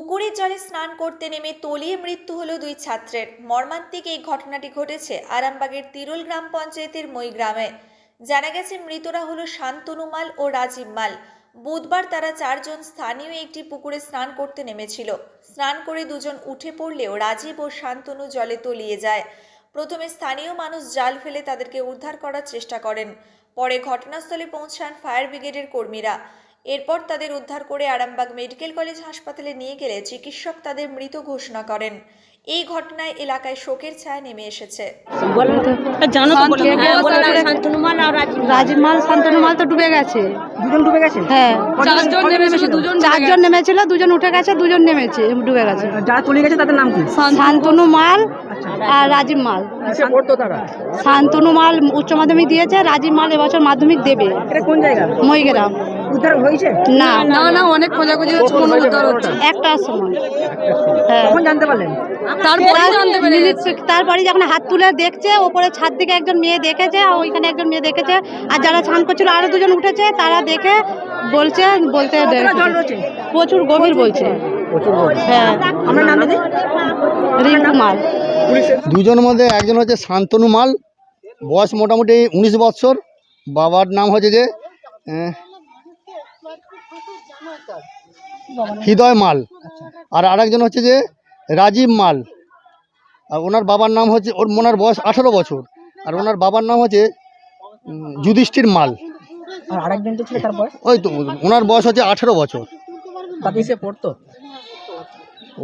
পুকুরের জলে স্নান করতে নেমে তলিয়ে মৃত্যু হলো দুই ছাত্রের। মর্মান্তিক এই ঘটনাটি ঘটেছে আরামবাগের তিরুল গ্রাম পঞ্চায়েতের মই গ্রামে। জানা গেছে, মৃতরা হলো শান্তনু মাল ও রাজীব মাল। বুধবার তারা চারজন স্থানীয় একটি পুকুরে স্নান করতে নেমেছিল। স্নান করে দুজন উঠে পড়লেও রাজীব ও শান্তনু জলে তলিয়ে যায়। প্রথমে স্থানীয় মানুষ জাল ফেলে তাদেরকে উদ্ধার করার চেষ্টা করেন। পরে ঘটনাস্থলে পৌঁছান ফায়ার ব্রিগেডের কর্মীরা। এরপর তাদের উদ্ধার করে আরামবাগ মেডিকেল কলেজ হাসপাতালে নিয়ে গেলে চিকিৎসক তাদের মৃত ঘোষণা করেন। এই ঘটনায় এলাকায় শোকের ছায়া নেমে এসেছে। জানো তো বলে কে কে বলে বলে দাও, দাও। আর রাজীব রাজীব মাল শান্তনু মাল তো ডুবে গেছে। দুজন ডুবে গেছে? হ্যাঁ। চারজন নেমেছিল দুজন চারজন নেমেছিল দুজন উঠে গেছে দুজন নেমেছে ডুবে গেছে। যারা চলে গেছে তাদের নাম কি? শান্তনু মাল আর রাজীব মাল কিসে পড়তো তারা? শান্তনু মাল উচ্চ মাধ্যমিক দিয়েছে রাজীব মাল এবছর মাধ্যমিক দেবে। এটা কোন জায়গা? মইগ্রাম উদ্ধার হয়েছে? না না না অনেক খোঁজাখুঁজি হচ্ছে কোনো উদ্ধার হচ্ছে। একটার সময়। হ্যাঁ। কখন জানতে পারলেন? তারপরে জানতে পেরে তারপরে যখন হাত তুলে দেখছে ওপরে ছাদ থেকে একজন মেয়ে দেখেছে আর ওইখানে একজন মেয়ে দেখেছে আর যারা স্নান করছিল আরও দুজন উঠেছে তারা দেখে বলছে বলতে প্রচুর গভীর বলছে। হ্যাঁ। আপনার নাম রিঙ্কু মাল। দুজনের মধ্যে একজন হচ্ছে শান্তনু মাল বয়স মোটামুটি উনিশ বৎসর বাবার নাম হচ্ছে যে হৃদয় মাল। আর আরেকজন হচ্ছে যে রাজীব মাল। আর ওনার বাবার নাম হচ্ছে ওর ওনার বয়স আঠারো বছর। আর ওনার বাবার নাম হচ্ছে যুধিষ্ঠির মাল। আর আরেকজন তো ছিল তার বয়স? ওই তো ওনার বয়স হচ্ছে আঠেরো বছর। পড়তো?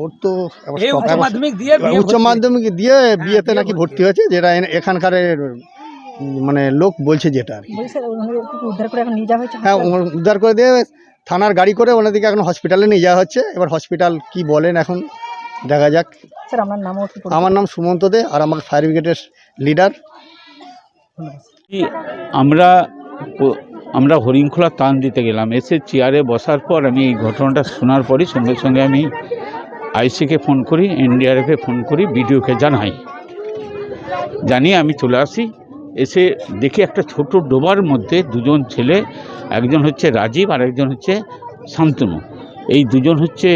ওর তো উচ্চ মাধ্যমিক দিয়ে বিয়েতে নাকি ভর্তি হয়েছে যেটা এখানকার মানে লোক বলছে যেটা আর কি। হ্যাঁ উদ্ধার করে দিয়ে থানার গাড়ি করে ওনাদেরকে এখন হসপিটালে নিয়ে যাওয়া হচ্ছে। এবার হসপিটাল কি বলেন এখন? দেখা যাক। স্যার আপনার নামও আমার নাম সুমন্ত দে আর আমার ফায়ার ব্রিগেডের লিডার আমরা আমরা হরিণখোলা টান দিতে গেলাম। এসে চেয়ারে বসার পর আমি এই ঘটনাটা শোনার পরই সঙ্গে সঙ্গে আমি আইসিকে ফোন করি এনডিআরএফে ফোন করি বিডিওকে জানাই। জানিয়ে আমি চলে আসি। এসে দেখি একটা ছোট ডোবার মধ্যে দুজন ছেলে, একজন হচ্ছে রাজীব আর একজন হচ্ছে শান্তনু। এই দুজন হচ্ছে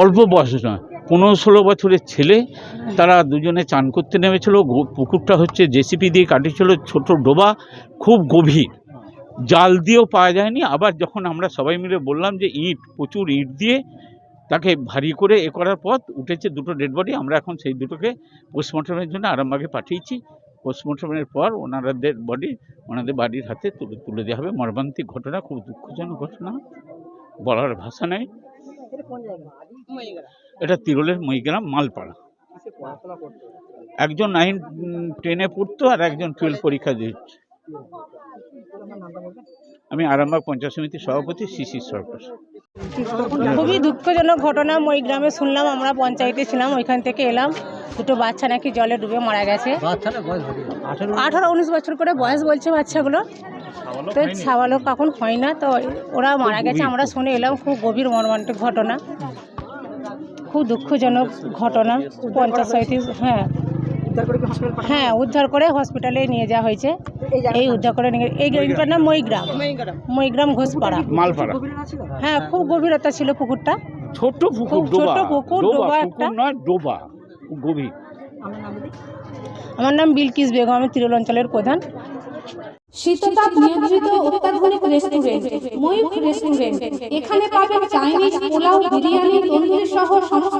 অল্প বয়স নয়, পনেরো ষোলো বছরের ছেলে। তারা দুজনে চান করতে নেমেছিল পুকুরটা হচ্ছে জেসিপি দিয়ে কাটিয়েছিল ছোট ডোবা, খুব গভীর। জাল দিয়েও পাওয়া যায়নি। আবার যখন আমরা সবাই মিলে বললাম যে ইট, প্রচুর ইট দিয়ে তাকে ভারী করে এ করার পর উঠেছে দুটো ডেড বডি আমরা এখন সেই দুটোকে পোস্টমর্টমের জন্য আরামবাগে পাঠিয়েছি। পোস্টমর্টমের পর ওনাদের বডি ওনাদের বাড়ির হাতে তুলে তুলে দেওয়া হবে। মর্মান্তিক ঘটনা, খুব দুঃখজনক ঘটনা। বলার ভাষা নেই। এটা তিরুলের মইগ্রাম মালপাড়া। একজন নাইন টেনে পড়তো আর একজন টুয়েলভ পরীক্ষা দিচ্ছে আমি আরামবাগ পঞ্চায়েত সমিতির সভাপতি শিশির সরকার। খুবই দুঃখজনক ঘটনা ওই গ্রামে শুনলাম, আমরা পঞ্চায়েতে ছিলাম, ওইখান থেকে এলাম। দুটো বাচ্চা নাকি জলে ডুবে মারা গেছে। আঠারো উনিশ বছর করে বয়স বলছে বাচ্চাগুলো। তো ছাওয়ালোক কখন হয় না, তো ওরা মারা গেছে, আমরা শুনে এলাম, খুব গভীর মর্মান্তিক ঘটনা। খুব দুঃখজনক ঘটনা, পঞ্চায়েত সমিতি হ্যাঁ। হ্যাঁ উদ্ধার করে হসপিটালে নিয়ে যাওয়া হয়েছে। এই উদ্ধার করে নিয়ে এই গ্রামটার নাম মইগ্রাম মইগ্রাম ঘোষপাড়া। মালপাড়া। হ্যাঁ খুব গভীরতা ছিল পুকুরটা। ছোট পুকুর ছোট ডোবা। পুকুর, ডোবা একটা। নয় ডোবা। গভীর। আমার নাম বিলকিস বেগম আমি তিরুল অঞ্চলের প্রধান। শীততাপ নিয়ন্ত্রিত অত্যাধুনিক রেস্টুরেন্ট ময়ূখ রেস্টুরেন্ট এখানে পাবেন চাইনিজ পোলাও বিরিয়ানি তন্দুরি সহ সমস্ত